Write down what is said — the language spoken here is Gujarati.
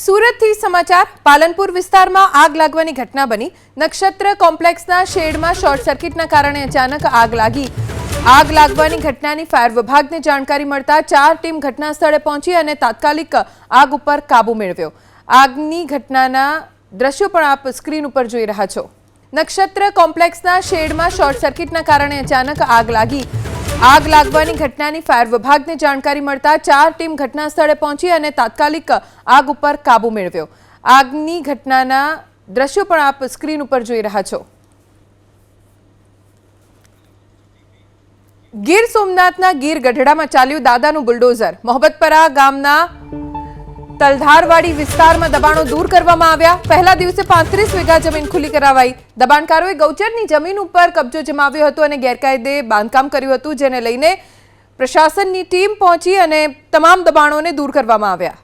સુરતથી સમાચાર. પાલનપુર વિસ્તારમાં આગ લાગવાની ઘટના બની. નક્ષત્ર કોમ્પ્લેક્સના શેડમાં શોર્ટ સર્કિટના કારણે અચાનક આગ લાગી. આગ લાગવાની ઘટનાની ફાયર વિભાગને જાણકારી મળતા ચાર ટીમ ઘટના સ્થળે પહોંચી અને તાત્કાલિક આગ ઉપર કાબુ મેળવ્યો. આગની ઘટનાના દ્રશ્યો પણ આપ સ્ક્રીન ઉપર જોઈ રહ્યા છો. નક્ષત્ર કોમ્પ્લેક્સના શેડમાં શોર્ટ સર્કિટના કારણે અચાનક આગ લાગી. આગ લાગવાની ઘટનાની ફાયર વિભાગને જાણકારી મળતા ચાર ટીમ ઘટના પહોંચી અને તાત્કાલિક આગ ઉપર કાબુ મેળવ્યો. આગની ઘટનાના દ્રશ્યો પણ આપ સ્ક્રીન ઉપર જોઈ રહ્યા છો. ગીર સોમનાથના ગીર ગઢડામાં ચાલ્યું દાદાનું બુલડોઝર. મોહબ્બતપરા ગામના તલધારવાડી વિસ્તારમાં દબાણો દૂર કરવામાં આવ્યા. પહેલા દિવસે પાંત્રીસ વીઘા જમીન ખુલ્લી કરાવાઈ. દબાણકારોએ ગૌચરની જમીન ઉપર કબજો જમાવ્યો હતો અને ગેરકાયદે બાંધકામ કર્યું હતું, જેને લઈને પ્રશાસનની ટીમ પહોંચી અને તમામ દબાણોને દૂર કરવામાં આવ્યા.